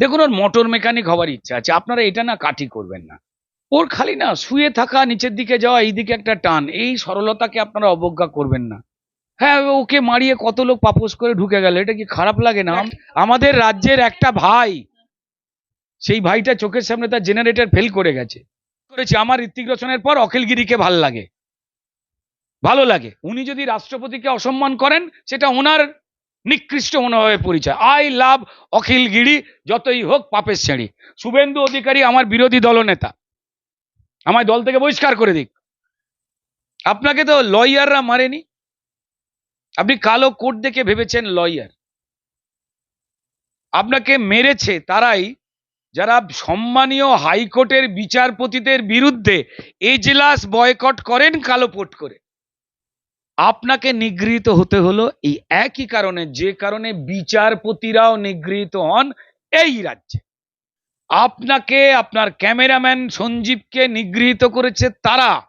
দেখুন, ওর motor mechanic হওয়ার ইচ্ছা আছে। আপনারা এটা না কাঠি করবেন না। ওর খালি না শুয়ে থাকা, নিচের দিকে যাওয়া, এইদিকে একটা টান, এই সরলতাকে আপনারা অবজ্ঞা করবেন না। হ্যাঁ ওকে মারিয়ে কত লোক পাপোস করে ঢুকে গেল, এটা কি খারাপ লাগে না? আমাদের রাজ্যের একটা ভাই, সেই ভাইটা চোখের সামনে তার জেনারেটর ফেল করে গেছে। করেছে, আমার ঋত্বিক রোশনের পর অখিলগিরিকে ভালো লাগে। ভালো লাগে। উনি যদি রাষ্ট্রপতিকে অসম্মান করেন, সেটা ওনার নিকৃষ্ট মনোভাবে পরিচয়। আই লাভ অখিল গিরি, যতই হোক পাপের শ্রেণি। শুভেন্দু অধিকারী আমার বিরোধী দলনেতা। আমায় দল থেকে বহিষ্কার করে দিক। আপনাকে তো লয়াররা মারেনি? আপনি কালো কোট দেখে ভেবেছেন লয়ার। আপনাকে মেরেছে তারাই যারা সম্মানীয় হাইকোর্টের বিচারপতিদের বিরুদ্ধে এজলাস বয়কট করেন কালো পোট করে। আপনাকে নিগৃহীত হতে হলো এই একই কারণে, যে কারণে বিচারপতিরাও নিগৃহীত হন এই রাজ্যে। আপনাকে, আপনার ক্যামেরাম্যান সঞ্জীবকে নিগৃহীত করেছে তারা।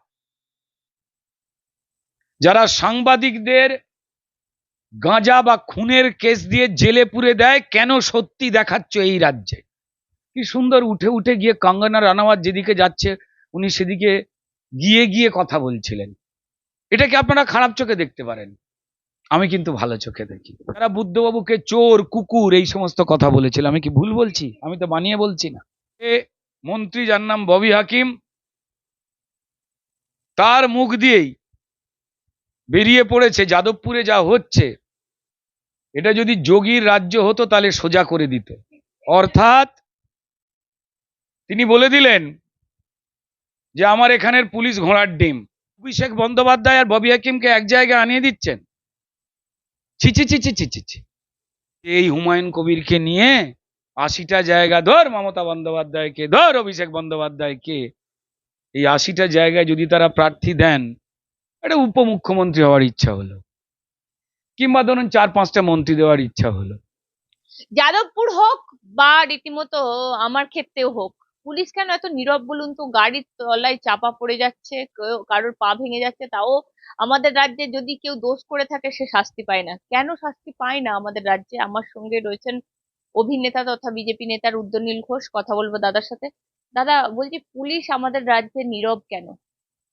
যারা সাংবাদিকদের গাঁজা বা খুনের কেস দিয়ে জেলে পুরে দেয়, কেন সত্যি দেখাচ্ছ এই রাজ্যে? কি সুন্দর উঠে উঠে গিয়ে কঙ্গনা রানাওয়াত যেদিকে যাচ্ছে, উনি সেদিকে গিয়ে গিয়ে কথা বলছিলেন। এটাকে আপনারা খারাপ চোখে দেখতে পারেন। আমি কিন্তু ভালো চোখে দেখি। তারা বুদ্ধবাবুকে চোর, কুকুর এই সমস্ত কথা বলেছিল, আমি কি ভুল বলছি? আমি তো বানিয়ে বলছি না। এ মন্ত্রী, যার নাম ববি হাকিম, তার মুখ দিয়েই বেরিয়ে পড়েছে, যাদবপুরে যা হচ্ছে, এটা যদি যোগীর রাজ্য হতো তাহলে সোজা করে দিত। অর্থাৎ তিনি বলে দিলেন যে, আমার এখানের পুলিশ ঘোড়ার ডিম। অভিষেক বন্দ্যোপাধ্যায় আর ববি হাকিমকে এক জায়গায় আনিয়ে দিচ্ছেন। ছি ছি ছি ছি। এই হুমায়ুন কবিরকে নিয়ে আশিটা জায়গা ধর, মমতা বন্দ্যোপাধ্যায়কে ধর, অভিষেক বন্দ্যোপাধ্যায়কে। এই আশিটা জায়গায় যদি তারা প্রার্থী দেন, একটা উপমুখ্যমন্ত্রী হওয়ার ইচ্ছা হলো। কিংবা ধরুন চার, পাঁচটা মন্ত্রী দেওয়ার ইচ্ছা হলো। যাদবপুর হোক বা রীতিমতো আমার ক্ষেত্রেও হোক পুলিশ কেন এত নীরব বলুন তো? গাড়ির তলায় চাপা পড়ে যাচ্ছে কারোর পা ভেঙে যাচ্ছে, তাও আমাদের রাজ্যে যদি কেউ দোষ করে থাকে, সে শাস্তি পায় না। কেন শাস্তি পায় না আমাদের রাজ্যে? আমার সঙ্গে রয়েছেন অভিনেতা তথা বিজেপি নেতার উদ্যনীল ঘোষ, কথা বলব দাদার সাথে। দাদা, বলছি পুলিশ আমাদের রাজ্যে নীরব কেন?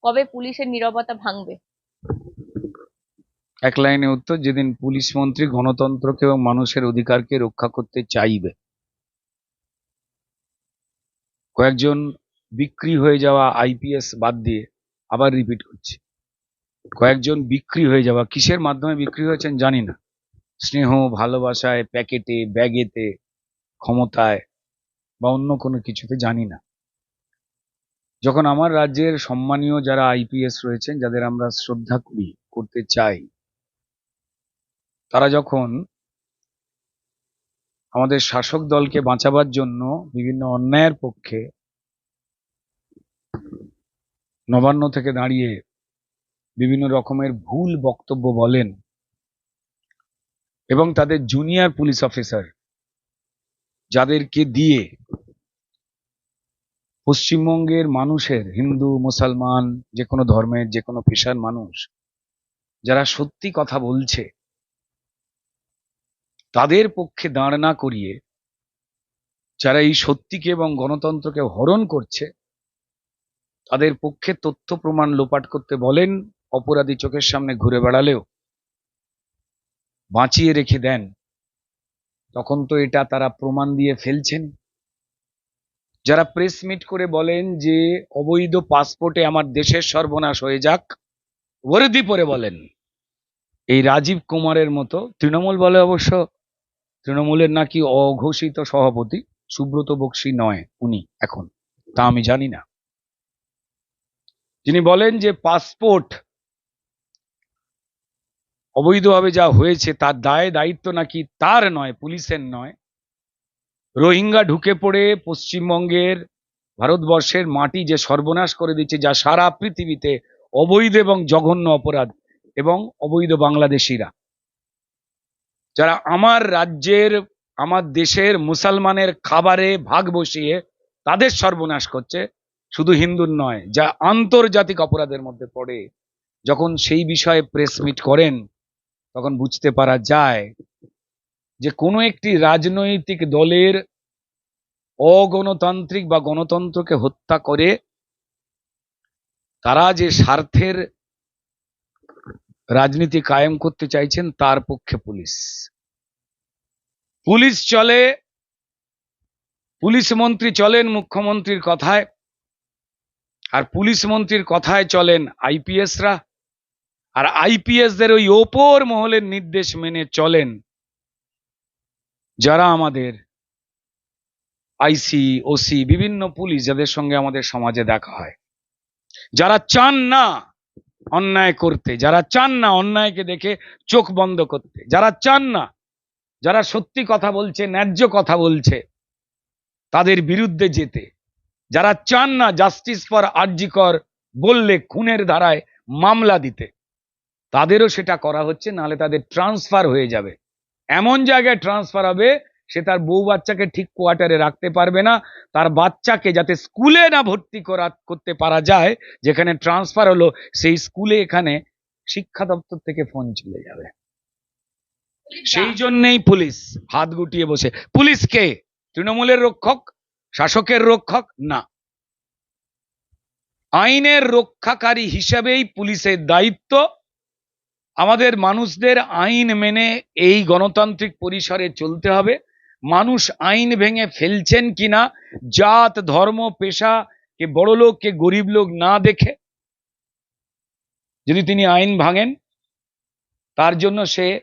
কবে পুলিশের নীরবতা ভাঙবে? এক লাইনে উত্তর, যেদিন পুলিশ মন্ত্রী গণতন্ত্রকে এবং মানুষের অধিকারকে রক্ষা করতে চাইবে কয়েকজন বিক্রি হয়ে যাওয়া আইপিএস বাদ দিয়ে আবার রিপিট করছি। কয়েকজন বিক্রি হয়ে যাওয়া কিসের মাধ্যমে বিক্রি হয়েছেন জানি না। স্নেহ, ভালোবাসায়, প্যাকেটে, ব্যাগেতে, ক্ষমতায় বা অন্য কোনো কিছুতে জানি না। যখন আমার রাজ্যের সম্মানীয় যারা আইপিএস রয়েছেন, যাদের আমরা শ্রদ্ধা করি, করতে চাই, তারা যখন আমাদের শাসক দলকে বাঁচাবার জন্য বিভিন্ন অন্যায়ের পক্ষে নবান্ন থেকে দাঁড়িয়ে বিভিন্ন রকমের ভুল বক্তব্য বলেন এবং তাদের জুনিয়র পুলিশ অফিসার যাদেরকে দিয়ে পশ্চিমবঙ্গের মানুষের, হিন্দু, মুসলমান যে কোনো ধর্মের যে কোনো পেশার মানুষ, যারা সত্যি কথা বলছে তাদের পক্ষে দাঁড় না করিয়ে যারা এই সত্যিকে এবং গণতন্ত্রকে হরণ করছে, তাদের পক্ষে তথ্য প্রমাণ লোপাট করতে বলেন, অপরাধী চোখের সামনে ঘুরে বেড়ালেও। বাঁচিয়ে রেখে দেন। তখন তো এটা তারা প্রমাণ দিয়ে ফেলছেন। যারা প্রেস মিট করে বলেন যে অবৈধ পাসপোর্টে আমার দেশের সর্বনাশ হয়ে যাক ওরদি পরে বলেন। এই রাজীব কুমারের মতো তৃণমূল বলে অবশ্য তৃণমূলের নাকি অঘোষিত সভাপতি সুব্রত বক্সী নয়, উনি এখন। তা আমি জানি না। যিনি বলেন যে পাসপোর্ট অবৈধভাবে যা হয়েছে তার দায় দায়িত্ব নাকি তার নয়, পুলিশের নয়। রোহিঙ্গা ঢুকে পড়ে পশ্চিমবঙ্গের ভারতবর্ষের মাটি যে সর্বনাশ করে দিচ্ছে, যা সারা পৃথিবীতে অবৈধ এবং জঘন্য অপরাধ এবং অবৈধ বাংলাদেশিরা। যারা আমার রাজ্যের, আমার দেশের মুসলমানের খাবারে ভাগ বসিয়ে তাদের সর্বনাশ করছে, শুধু হিন্দুর নয়, যা আন্তর্জাতিক অপরাধের মধ্যে পড়ে। যখন সেই বিষয়ে প্রেস মিট করেন, তখন বুঝতে পারা যায় যে কোনো একটি রাজনৈতিক দলের অগণতান্ত্রিক বা গণতন্ত্রকে হত্যা করে তারা যে স্বার্থের রাজনীতি কায়েম করতে চাইছেন তার পক্ষে পুলিশ। পুলিশ চলে, পুলিশ মন্ত্রী চলেন মুখ্যমন্ত্রীর কথায়, আর পুলিশ মন্ত্রীর কথায় চলেন আইপিএসরা, আর আইপিএসদের ওই ওপর মহলের নির্দেশ মেনে চলেন যারা আমাদের আইসি, ওসি, বিভিন্ন পুলিশ যাদের সঙ্গে আমাদের সমাজে দেখা হয়। যারা চান না অন্যায় করতে, যারা চান না অন্যায়কে দেখে চোখ বন্ধ করতে, যারা চান না, যারা সত্যি কথা বলছে, ন্যায্য কথা বলছে, তাদের বিরুদ্ধে যেতে। যারা চান না জাস্টিস ফর আরজিকর বললে খুনের ধারায় মামলা দিতে, তাদেরও সেটা করা হচ্ছে, নাহলে তাদের ট্রান্সফার হয়ে যাবে। এমন জায়গায় ট্রান্সফার হবে সে তার বউ বাচ্চাকে ঠিক কোয়ার্টারে রাখতে পারবে না। তার বাচ্চাকে যাতে স্কুলে না ভর্তি করা, করতে পারা যায়, যেখানে ট্রান্সফার হলো, সেই স্কুলে এখানে শিক্ষা দপ্তর থেকে ফোন চলে যাবে। সেই জন্যেই পুলিশ হাত গুটিয়ে বসে। পুলিশ কে? তৃণমূলের রক্ষক? শাসকের রক্ষক? না। আইনের রক্ষাকারী হিসেবেই পুলিশের দায়িত্ব। আমাদের মানুষদের আইন মেনে এই গণতান্ত্রিক পরিসরে চলতে হবে। মানুষ আইন ভেঙে ফেলছেন কিনা? জাত, ধর্ম, পেশা, কে বড় লোক, কে গরিব লোক না দেখে? যদি তিনি আইন ভাঙেন, তার জন্য সে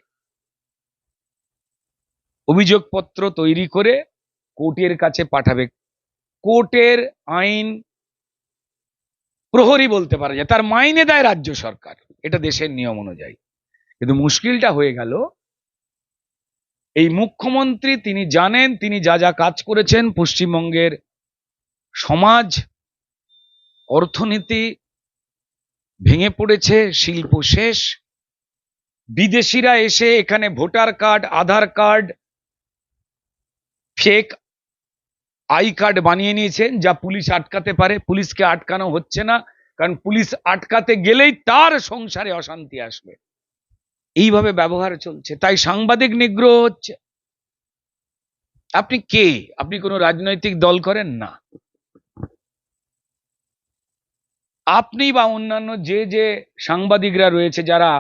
অভিযোগপত্র তৈরি করে কোর্টের কাছে পাঠাবে। কোর্টের আইন প্রহরী বলতে পারা যায়। তার মাইনে দেয় রাজ্য সরকার। এটা দেশের নিয়ম অনুযায়ী। কিন্তু মুশকিলটা হয়ে গেল এই মুখ্যমন্ত্রী তিনি জানেন, তিনি যা যা কাজ করেছেন, পশ্চিমবঙ্গের সমাজ, অর্থনীতি ভেঙে পড়েছে, শিল্প শেষ। বিদেশিরা এসে এখানে voter card, Aadhaar card, fake I card বানিয়ে নিয়েছেন, যা পুলিশ আটকাতে পারে। পুলিশকে আটকানো হচ্ছে না, কারণ পুলিশ আটকাতে গেলেই তার সংসারে অশান্তি আসবে। এইভাবে ব্যবহার চলছে। তাই সাংবাদিক নিগ্রহ হচ্ছে। আপনি কে? আপনি কোনো রাজনৈতিক দল করেন? না। আপনি বা অন্যান্য যে যে সাংবাদিকরা রয়েছে, যারা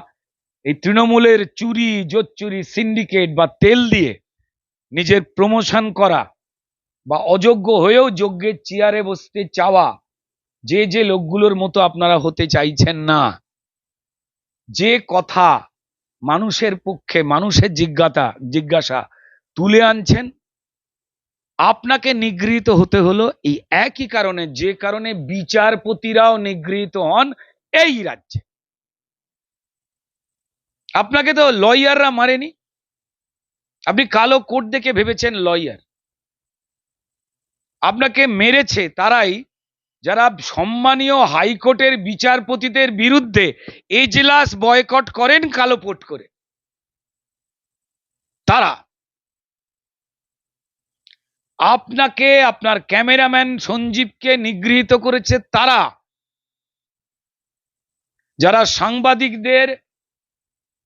এই তৃণমূলের চুরি, জোচ্চুরি, সিন্ডিকেট বা তেল দিয়ে নিজের প্রমোশন করা বা অযোগ্য হয়েও যোগ্যের চেয়ারে বসতে চাওয়া যে যে লোকগুলোর মতো আপনারা হতে চাইছেন না। যে কথা মানুষের পক্ষে, মানুষের জিজ্ঞাসা জিজ্ঞাসা তুলে আনছেন। আপনাকে নিগৃহীত হতে হলো এই একই কারণে, যে কারণে বিচারপতিরাও নিগৃহীত হন এই রাজ্যে। আপনাকে তো লয়াররা মারেনি? আপনি কালো কোট দেখে ভেবেছেন লয়ার। আপনাকে মেরেছে তারাই যারা সম্মানীয় হাইকোর্টের বিচারপতিদের বিরুদ্ধে এজলাস বয়কট করেন কালো কোট করে, তারা আপনাকে, আপনার ক্যামেরাম্যান সঞ্জীবকে নিগৃহীত করেছে তারা। যারা সাংবাদিকদের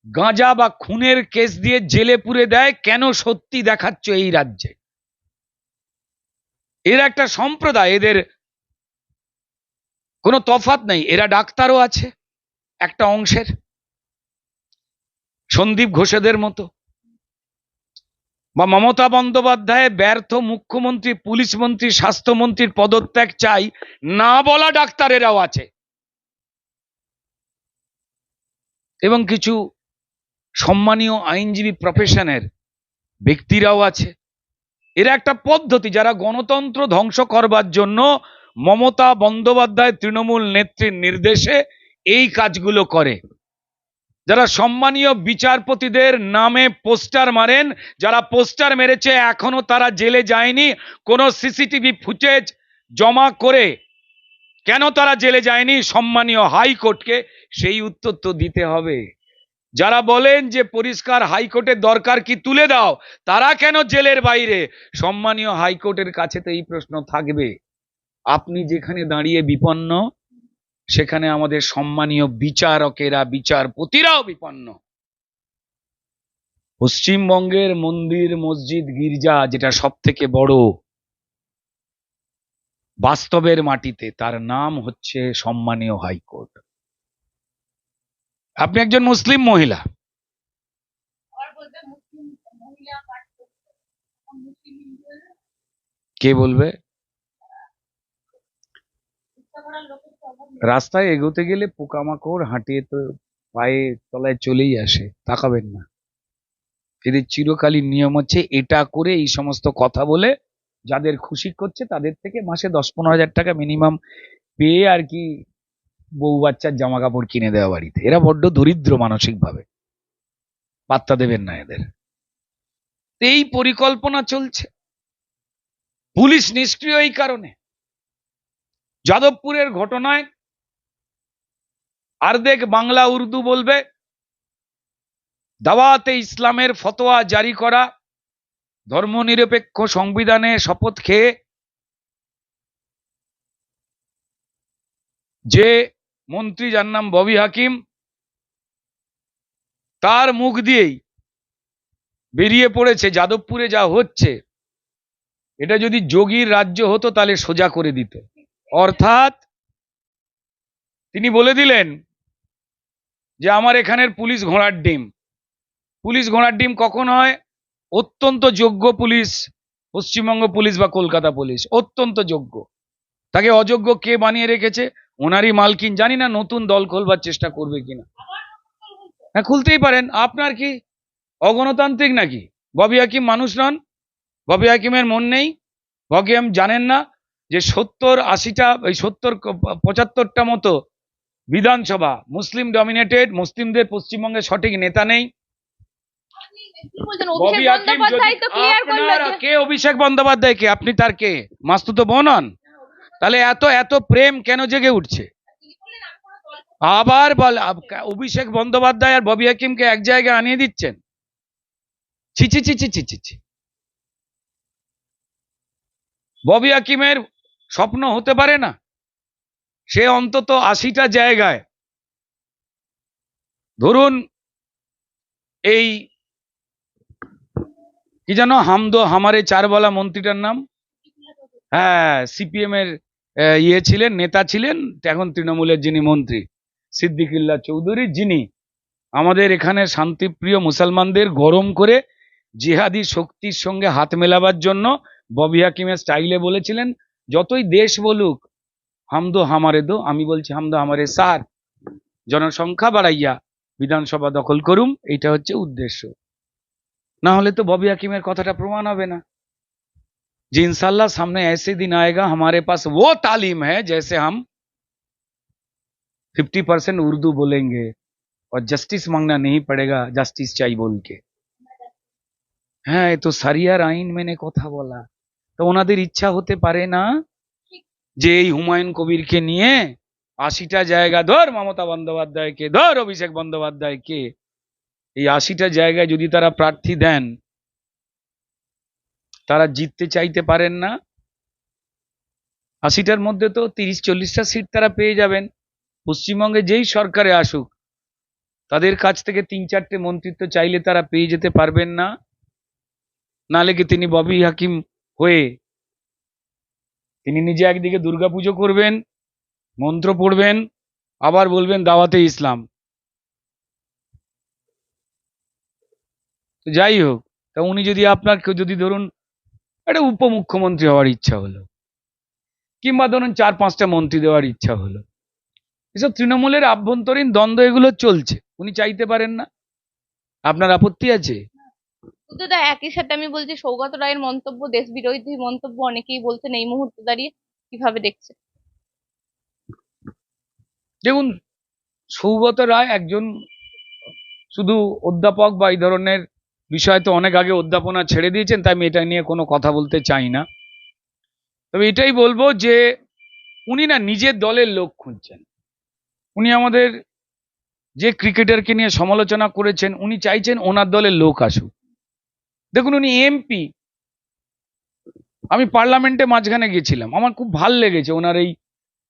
গাঁজা বা খুনের কেস দিয়ে জেলে পুরে দেয়, কেন সত্যি দেখাচ্ছ এই রাজ্যে? এর একটা সম্প্রদায়, এদের কোনো তফাত নেই, এরা ডাক্তারও আছে একটা অংশের। সন্দীপ ঘোষেদের মতো। বা মমতা বন্দ্যোপাধ্যায় ব্যর্থ মুখ্যমন্ত্রী, পুলিশ মন্ত্রী, স্বাস্থ্যমন্ত্রীর পদত্যাগ চাই, না বলা ডাক্তারেরাও আছে। এবং কিছু সম্মানীয় আইনজীবী প্রফেশনের ব্যক্তিরাও আছে। এরা একটা পদ্ধতি, যারা গণতন্ত্র ধ্বংস করবার জন্য মমতা বন্দ্যোপাধ্যায় তৃণমূল নেত্রীর নির্দেশে এই কাজগুলো করে। যারা সম্মানীয় বিচারপতিদের নামে পোস্টার মারেন, যারা পোস্টার মেরেছে, এখনও তারা জেলে যায়নি। কোনো সিসিটিভি ফুটেজ জমা করে কেন তারা জেলে যায়নি সম্মানীয় হাইকোর্টকে, সেই উত্তর তো দিতে হবে। যারা বলেন যে পরিষ্কার হাইকোর্টের দরকার কি তুলে দাও, তারা কেন জেলের বাইরে? সম্মানীয় হাইকোর্টের কাছে তো এই প্রশ্ন থাকবে। আপনি যেখানে দাঁড়িয়ে বিপন্ন সেখানে আমাদের সম্মানীয় বিচারকেরা বিচারপতিরাও বিপন্ন। পশ্চিমবঙ্গের মন্দির মসজিদ গির্জা যেটা সব থেকে বড় বাস্তবের মাটিতে তার নাম হচ্ছে সম্মানীয় হাইকোর্ট। আপনি একজন মুসলিম মহিলা। কে বলবে? রাস্তায় এগোতে গেলে পোকামাকড় হাঁটিয়ে তো পায়ে তলায় চলেই আসে, তাকাবেন না। এদের চিরকালীন নিয়ম হচ্ছে এটা করে এই সমস্ত কথা বলে যাদের খুশি করছে তাদের থেকে মাসে দশ পনেরো হাজার টাকা মিনিমাম পেয়ে আর কি বউ বাচ্চার জামা কাপড় কিনে দেওয়া বাড়িতে। এরা বড্ড দরিদ্র মানসিকভাবে। পাত্তা দেবেন না এদের। এই পরিকল্পনা চলছে। পুলিশ নিষ্ক্রিয় এই কারণে। যাদবপুরের ঘটনায় আর্ধেক বাংলা উর্দু বলবে। দাওয়াতে ইসলামের ফতোয়া জারি করা, ধর্মনিরপেক্ষ সংবিধানে শপথ খেয়ে যে মন্ত্রী যার নাম ববি হাকিম, তার মুখ দিয়েই বেরিয়ে পড়েছে, যাদবপুরে যা হচ্ছে, এটা যদি যোগীর রাজ্য হতো তাহলে সোজা করে দিত। অর্থাৎ তিনি বলে দিলেন যে আমার এখানের পুলিশ ঘোড়ার ডিম। পুলিশ ঘোড়ার ডিম কখন হয়? অত্যন্ত যোগ্য পুলিশ, পশ্চিমবঙ্গ পুলিশ বা কলকাতা পুলিশ, অত্যন্ত যোগ্য। তাকে অযোগ্য কে বানিয়ে রেখেছে? ওনারই মালকিন। জানি না নতুন দল খোলবার চেষ্টা করবে কিনা। হ্যাঁ খুলতেই পারেন। আপনার কি অগণতান্ত্রিক নাকি? ববি হাকিম মানুষ নন? ববি হাকিমের মন নেই? ববি জানেন না যে সত্তর আশিটা ওই সত্তর পঁচাত্তরটা মতো বিধানসভা মুসলিম ডমিনেটেড মুসলিমদের পশ্চিমবঙ্গে সঠিক নেতা নেই। কি অভিষেক বন্দ্যোপাধ্যায় তো কে আপনি তার কে? মাস্তুতো বোন হন? তাহলে এত এত প্রেম কেন জেগে উঠছে? আবার বল অভিষেক বন্দ্যোপাধ্যায় আর ববি হাকিমকে এক জায়গায় আনিয়ে দিচ্ছেন? ছি ছি ছি ছি ছি ছি ছি। ববি হাকিমের স্বপ্ন হতে পারে না? সে অন্তত আশিটা জায়গায়। ধরুন এই কি জানো হামদো, হামারে চারবালা মন্ত্রীটার নাম? হ্যাঁ সিপিএম এর ইয়ে ছিলেন, নেতা ছিলেন, এখন তৃণমূলের যিনি মন্ত্রী সিদ্দিকুল্লাহ চৌধুরী, যিনি আমাদের এখানে শান্তিপ্রিয় মুসলমানদের গরম করে জিহাদি শক্তির সঙ্গে হাত মেলাবার জন্য ববি হাকিমের স্টাইলে বলেছিলেন, যতই দেশ বলুক হামদো হামারে দো আমি বলছি হামদো হামারে সার জনসংখ্যা বাড়াইয়া বিধানসভা দখল করুম এইটা হচ্ছে উদ্দেশ্য না হলে তো ববি হাকিমের কথাটা প্রমাণ হবে না যে इंशाल्लाह सामने ऐसे दिन आएगा हमारे पास वो तालीम है जैसे हम 50 परसेंट उर्दू बोलेंगे और जस्टिस मांगना नहीं पड़ेगा जस्टिस चाहिए बोल के হ্যাঁ এ তো সারিয়ার আইন মেনে কথা বলা তো ওনাদের ইচ্ছা হতে পারে না যে এই হুমায়ুন কবিরকে নিয়ে আশিটা জায়গা ধর মমতা বন্দ্যোপাধ্যায়কে, ধর অভিষেক বন্দ্যোপাধ্যায়কে, এই আশিটা জায়গায় যদি তারা প্রার্থী দেন, তারা জিততে চাইতে পারেন না। আশিটার মধ্যে তো তিরিশ, চল্লিশটা সিট তারা পেয়ে যাবেন। পশ্চিমবঙ্গে যেই সরকারে আসুক, তাদের কাছ থেকে তিন চারটে মন্ত্রিত্ব চাইলে তারা পেয়ে যেতে পারবেন না। নালে কি তিনি ববি হাকিম হয়ে তিনি নিজে একদিকে দুর্গাপুজো করবেন, মন্ত্র পড়বেন, আবার বলবেন দাওয়াতে ইসলাম। যাই হোক, তা উনি যদি আপনার যদি ধরুন একটা উপমুখ্যমন্ত্রী হওয়ার ইচ্ছা হলো, কিংবা ধরুন চার পাঁচটা মন্ত্রী দেওয়ার ইচ্ছা হলো, এসব তৃণমূলের আভ্যন্তরীণ দ্বন্দ্ব এগুলো চলছে, উনি চাইতে পারেন না। আপনার আপত্তি আছে? কিন্তু একই সাথে আমি বলছি, সৌগত রায়ের মন্তব্য দেশ বিরোধী মন্তব্য অনেকেই বলছেন এই মুহূর্তে দাঁড়িয়ে কীভাবে দেখছেন দেখুন, সৌগত রায় একজন শুধু অধ্যাপক বা এই ধরনের বিষয় তো অনেক আগে অধ্যাপনা ছেড়ে দিয়েছেন, তাই আমি এটা নিয়ে কোনো কথা বলতে চাই না। তবে এটাই বলব যে, উনি না নিজের দলের লোক খুঁজছেন। উনি আমাদের যে ক্রিকেটারকে নিয়ে সমালোচনা করেছেন, উনি চাইছেন ওনার দলের লোক আসুক। দেখুন, উনি এমপি। আমি পার্লামেন্টে মাঝখানে গেছিলাম আমার খুব ভালো লেগেছে ওনার এই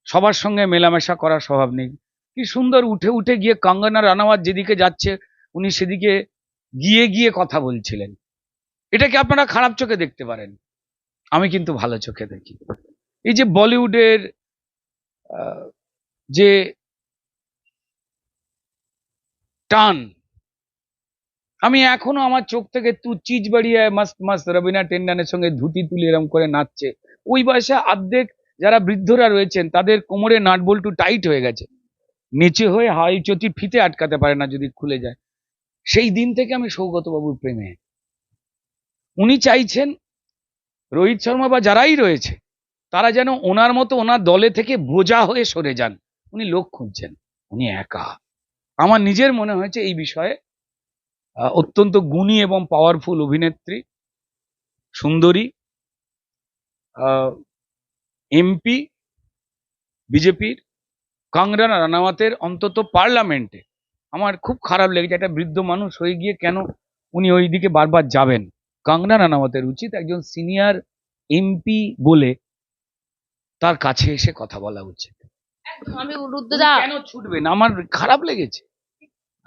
সবার সঙ্গে মেলামেশা করার স্বভাব নেই। কি সুন্দর উঠে উঠে গিয়ে কাঙ্গনা রানাওয়াত যেদিকে যাচ্ছে, উনি সেদিকে গিয়ে গিয়ে কথা বলছিলেন। এটাকে আপনারা খারাপ চোখে দেখতে পারেন? আমি কিন্তু ভালো চোখে দেখি। এই যে বলিউডের যে টান আমি এখনও আমার চোখ থেকে তু চিজ বাড়িয়ে মাস্ত মাস্ত রবিনা টেন্ডানের সঙ্গে ধুতি তুলে এরম করে নাচছে। ওই বয়সে অর্ধেক যারা বৃদ্ধরা রয়েছেন, তাদের কোমরে নাট বল্টু টাইট হয়ে গেছে। নিচে হয়ে হাই চটি ফিতে আটকাতে পারে না যদি খুলে যায়। সেই দিন থেকে আমি সৌগত বাবুর প্রেমে। উনি চাইছেন রোহিত শর্মা বা যারাই রয়েছে, তারা যেন ওনার মতো ওনার দলে থেকে বোঝা হয়ে সরে যান। উনি লোক খুঁজছেন, উনি একা। আমার নিজের মনে হয়েছে এই বিষয়ে অত্যন্ত গুণী এবং পাওয়ারফুল অভিনেত্রী সুন্দরী এমপি বিজেপির কাংরানা রানাওয়াতের অন্তত পার্লামেন্টে। আমার খুব খারাপ লেগেছে একটা বৃদ্ধ মানুষ হয়ে গিয়ে কেন উনি ওই দিকে বারবার যাবেন? কাংনা রানাওয়াতের উচিত একজন সিনিয়র এমপি বলে তার কাছে এসে কথা বলা উচিত। আমি কেন ছুটবেন? আমার খারাপ লেগেছে।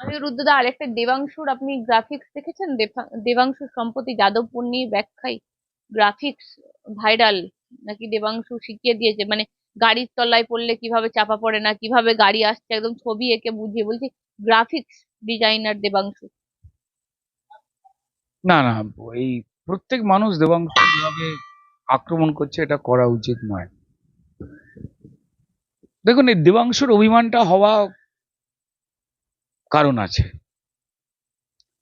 আমি রুদ্রদা আরেকটা দেবাংশুর আপনি গ্রাফিক্স দেখেছেন? দেবা- দেবাংশুর সম্প্রতি যাদবপুর নিয়ে ব্যাখ্যায় গ্রাফিক্স ভাইরাল নাকি দেবাংশু শিখিয়ে দিয়েছে? মানে গাড়ির তলায় পড়লে কীভাবে চাপা পড়ে না, কীভাবে গাড়ি আসছে, একদম ছবি এঁকে বুঝিয়ে বলছি গ্রাফিক্স ডিজাইনার দেবাংশু। না না, এই প্রত্যেক মানুষ দেবাংশ আক্রমণ করছে এটা করা উচিত নয়। দেখুন, এই দেবাংশুর অভিমানটা হওয়া কারণ আছে।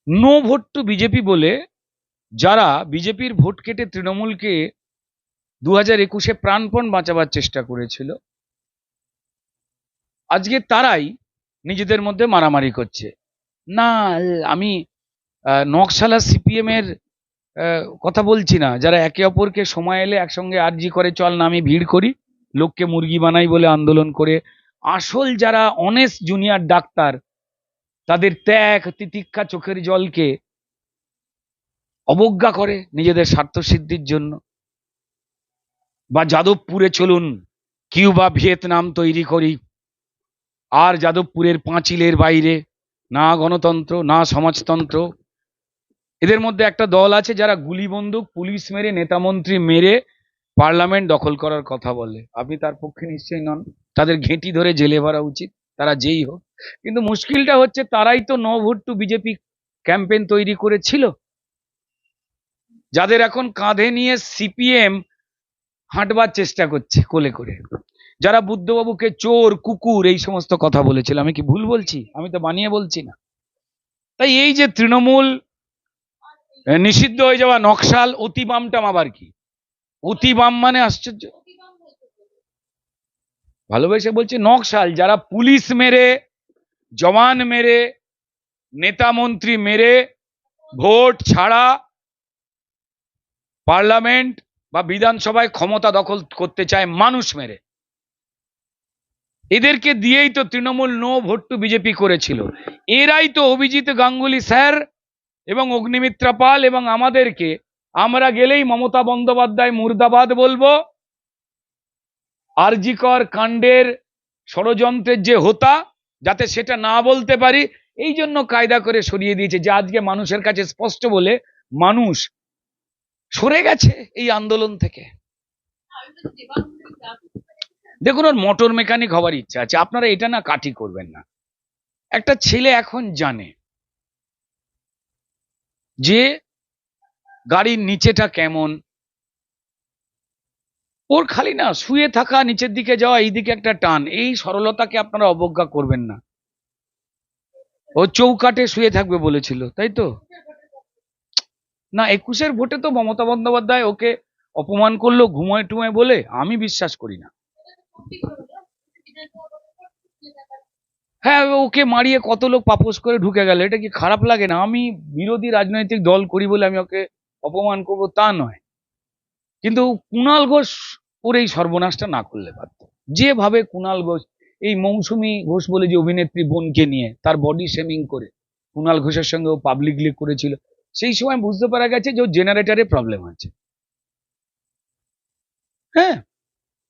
নো ভোট টু বিজেপি বলে যারা বিজেপির ভোট কেটে তৃণমূলকে দু হাজার একুশে প্রাণপণ বাঁচাবার চেষ্টা করেছিল, আজকে তারাই নিজেদের মধ্যে মারামারি করছে। না, আমি নকশালা সিপিএম এর কথা বলছি না। যারা একে অপরকে সময় এলে একসঙ্গে আর্জি করে, চল না আমি ভিড় করি, লোককে মুরগি বানাই বলে আন্দোলন করে, আসল যারা অনেস্ট জুনিয়র ডাক্তার তাদের ত্যাগ, তিতিক্ষা চোখের জলকে অবজ্ঞা করে নিজেদের স্বার্থ সিদ্ধির জন্য। বা যাদবপুরে চলুন, কিউবা, ভিয়েতনাম তৈরি করি। আর যাদবপুরের পাঁচিলের বাইরে না গণতন্ত্র, না সমাজতন্ত্র। এদের মধ্যে একটা দল আছে যারা গুলি বন্দুক, পুলিশ মেরে নেতামন্ত্রী মেরে পার্লামেন্ট দখল করার কথা বলে। আপনি তার পক্ষে নিশ্চয়ই নন। তাদের ঘেঁটি ধরে জেলে ভরা উচিত। তারা যেই হোক। কিন্তু মুশকিলটা হচ্ছে তারাই তো no vote to BJP campaign তৈরি করেছিল। যাদের এখন কাঁধে নিয়ে সিপিএম হাঁটবার চেষ্টা করছে কোলে করে। যারা বুদ্ধবাবুকে চোর, কুকুর এই সমস্ত কথা বলেছিল, আমি কি ভুল বলছি? আমি তো বানিয়ে বলছি না। তাই এই যে তৃণমূল নিষিদ্ধ হয়ে যাওয়া নকশাল অতি বামটাম আবার কি? অতি বাম মানে আশ্চর্য। ভালোবেসে বলছে নকশাল, যারা পুলিশ মেরে, জওয়ান মেরে, নেতা মন্ত্রী মেরে, ভোট ছাড়া পার্লামেন্ট বা বিধানসভায় ক্ষমতা দখল করতে চায় মানুষ মেরে। এদেরকে দিয়েই তো Trinamool no vote to BJP করেছিল। এরাই তো অভিজিৎ গাঙ্গুলি স্যার এবং অগ্নিমিত্রা পাল এবং আমাদেরকে, আমরা গেলেই মমতা বন্দ্যোপাধ্যায় মুর্দাবাদ বলব। আরজিকর কাণ্ডের ষড়যন্ত্রের যে হোতা, যাতে সেটা না বলতে পারি, এই জন্য কায়দা করে সরিয়ে দিয়েছে, যে আজকে মানুষের কাছে স্পষ্ট বলে মানুষ সরে গেছে এই আন্দোলন থেকে। দেখুন, ওর মোটর মেকানিক হওয়ার ইচ্ছা আছে। আপনারা এটা না কাঠি করবেন না। একটা ছেলে এখন জানে যে গাড়ির নিচেটা কেমন ওর খালি না শুয়ে থাকা, নিচের দিকে যাওয়া এইদিকে একটা টান। এই সরলতাকে আপনারা অবজ্ঞা করবেন না। ও চৌকাটে শুয়ে থাকবে বলেছিল, তাই তো? না, একুশের ভোটে তো মমতা বন্দ্যোপাধ্যায় ওকে অপমান করল ঘুমায় টুমায় বলে, আমি বিশ্বাস করি না। হ্যাঁ ওকে মারিয়ে কত লোক পাপোস করে ঢুকে গেল, এটা কি খারাপ লাগে না? আমি বিরোধী রাজনৈতিক দল করি বলে আমি ওকে অপমান করব তা নয়। কিন্তু কুণাল ঘোষ ওর এই সর্বনাশটা না করলে পারত যেভাবে কুণাল ঘোষ, এই মৌসুমী ঘোষ বলে যে অভিনেত্রী বোনকে নিয়ে, তার বডি শেমিং করে কুণাল ঘোষের সঙ্গে ও পাবলিকলি করেছিল, সেই সময় বুঝতে পারা গেছে যে জেনারেটারে প্রবলেম আছে। হ্যাঁ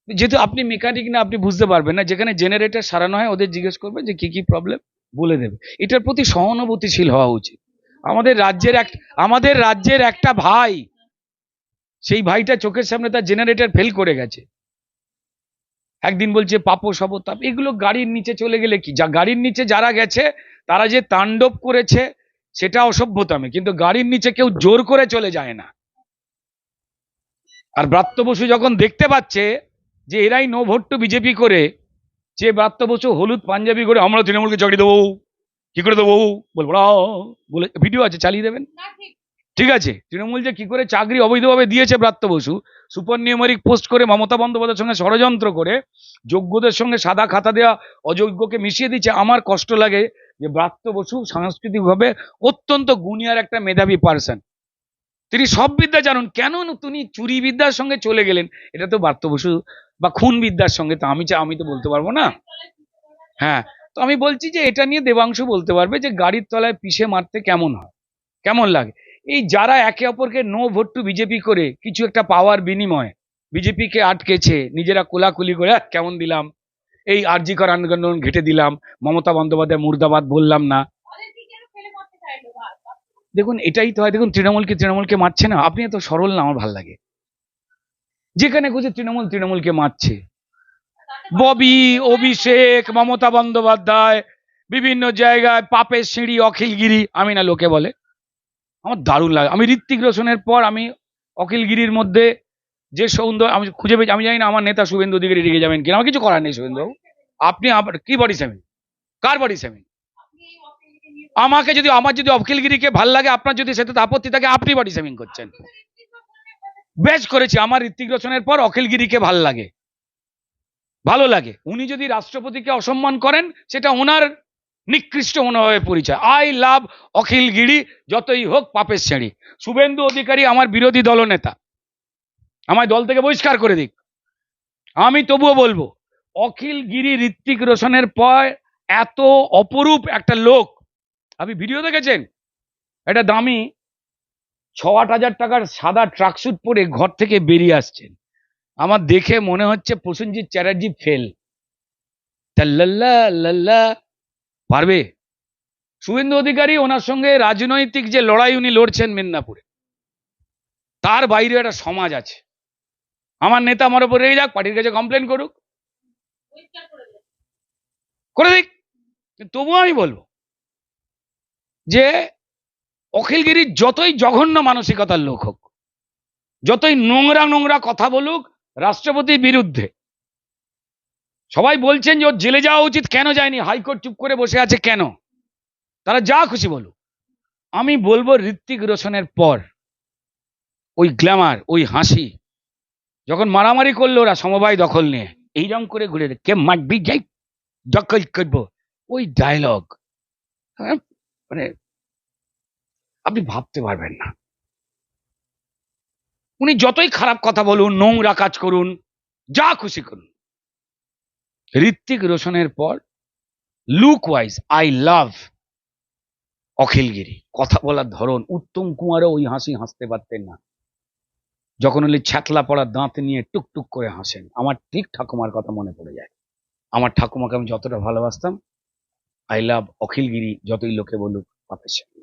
যেহেতু আপনি মেকানিক না, আপনি বুঝতে পারবেন না, যেখানে জেনারেটর সারানো হয় ওদের জিজ্ঞেস করবে যে কি কি প্রবলেম বলে দেবে। এটার প্রতি সহানুভূতিশীল হওয়া উচিত। আমাদের রাজ্যের এক, আমাদের রাজ্যের একটা ভাই সেই ভাইটা চোখের সামনে তার জেনারেটর ফেল করে গেছে। একদিন বলছে, পাপ সবতাপ। এগুলো গাড়ির নিচে চলে গেলে কি? যা গাড়ির নিচে যারা গেছে, তারা যে তাণ্ডব করেছে, সেটা অসভ্যতামে কিন্তু গাড়ির নিচে কেউ জোর করে চলে যায় না। আর ব্রাত্য বসু যখন দেখতে পাচ্ছে যে এরাই নো ভোট টু বিজেপি করে যে ব্রাত্য বসু হলুদ পাঞ্জাবি করে আমরা তৃণমূলকে চাকরি দেবো। কি করে দেবো? বলব বলে, ভিডিও আছে, চালিয়ে দেবেন? ঠিক আছে? তৃণমূল যে কি করে চাকরি অবৈধভাবে দিয়েছে Bratya Basu, super numeric post করে মমতা বন্দ্যোপাধ্যায়ের সঙ্গে ষড়যন্ত্র করে, যোগ্যদের সঙ্গে সাদা খাতা দেওয়া অযোগ্যকে মিশিয়ে দিচ্ছে, আমার কষ্ট লাগে যে ব্রাত্য বসু সাংস্কৃতিকভাবে অত্যন্ত গুণিয়ার একটা মেধাবী পার্সন তিনি সব বিদ্যা জানুন, কেন তিনি চুরি বিদ্যার সঙ্গে চলে গেলেন? এটা তো ব্রাত্য বসু বা খুন বিদ্যার সঙ্গে, তো আমি আমি তো বলতে পারব না। হ্যাঁ তো আমি বলছি যে এটা নিয়ে দেবাংশু বলতে পারবে যে গাড়ির তলায় পিষে মারতে কেমন হয়? কেমন লাগে? এই যারা একে অপরকে নো ভোট টু বিজেপি করে কিছু একটা পাওয়ার বিনিময়ে বিজেপিকে আটকেছে নিজেরা কোলাকুলি করে "আহ, কেমন দিলাম? এই আরজিকর আন্দোলন ঘেটে দিলাম মমতা বন্দ্যোপাধ্যায় মুর্দাবাদ বললাম না। দেখুন এটাই তো হয় দেখুন তৃণমূলকে তৃণমূলকে মারছে না আপনি এত সরল না আমার ভালো লাগে। যেখানে খুঁজে তৃণমূল তৃণমূলকে মারছে। ববি অভিষেক মমতা বন্দ্যোপাধ্যায় বিভিন্ন জায়গায় পাপের সিঁড়ি অখিলগিরি আমি না লোকে বলে। আমার দারুণ লাগে। আমি ঋত্বিক রোশনের পর আমি অখিলগিরির মধ্যে যে সৌন্দর্য, আমি খুঁজে পেয়েছি, আমি জানি না আমার নেতা শুভেন্দু অধিকারী রেগে যাবেন কিনা। আমার কিছু করার নেই শুভেন্দু বাবু। আপনি কি বডি সেমিং কার বডি সেমিং আমাকে যদি, আমার যদি অখিলগিরিকে ভালো লাগে, আপনার যদি সেটাতে আপত্তি থাকে, আপনি বডি সেমিং করছেন। বেশ করেছি, আমার ঋত্বিক রোশনের পর অখিলগিরিকে ভালো লাগে। ভালো লাগে। উনি যদি রাষ্ট্রপতিকে অসম্মান করেন, সেটা ওনার নিকৃষ্ট মনোভাবে পরিচয়। আই লাভ অখিল গিরি, যতই হোক পাপের শ্রেণি। শুভেন্দু অধিকারী আমার বিরোধী দলনেতা। আমায় দল থেকে বহিষ্কার করে দিক। আমি তবুও বলব, অখিল গিরি ঋত্বিক রোশনের পর এত অপরূপ একটা লোক। আপনি ভিডিও দেখেছেন? এটা দামি ছ আট হাজার টাকার সাদা ট্রাকস্যুট পরে ঘর থেকে বেরিয়ে আসছেন। আমার দেখে মনে হচ্ছে প্রসেনজিৎ চ্যাটার্জি ফেল। তাল্লাল্লা লাল্লা পারবে? শুভেন্দু অধিকারী ওনার সঙ্গে রাজনৈতিক যে লড়াই উনি লড়ছেন মেদিনীপুরে, তার বাইরে একটা সমাজ আছে। আমার নেতা আমার উপর রেগে যাক, পার্টির কাছে কমপ্লেন করুক। করে দিক। তবুও আমি বলব যে অখিলগিরির যতই জঘন্য মানসিকতার লোক হোক, যতই নোংরা নোংরা কথা বলুক, রাষ্ট্রপতির বিরুদ্ধে সবাই বলছেন যে ওর জেলে যাওয়া উচিত, কেন যায়নি? হাইকোর্ট চুপ করে বসে আছে কেন? তারা যা খুশি বলুক। আমি বলব ঋত্বিক রোশনের পর, ওই গ্ল্যামার, ওই হাসি, যখন মারামারি করল ওরা সমবায় দখল নিয়ে এইরকম করে ঘুরে কে মারবি? যাই, দখল করব। ওই ডায়লগ মানে আপনি ভাবতে পারবেন না। উনি যতই খারাপ কথা বলুন, নোংরা কাজ করুন, যা খুশি করুন। ঋত্বিক রোশনের পর look wise I love Akhil Giri. কথা বলার ধরন, উত্তম কুমারও ওই হাসি হাসতে পারতেন না। যখন ওই ছ্যাতলা পড়া দাঁত নিয়ে টুকটুক করে হাসেন, আমার ঠিক ঠাকুমার কথা মনে পড়ে যায়। আমার ঠাকুমাকে আমি যতটা ভালোবাসতাম, আই লাভ অখিলগিরি যতই লোকে বলুক পাপের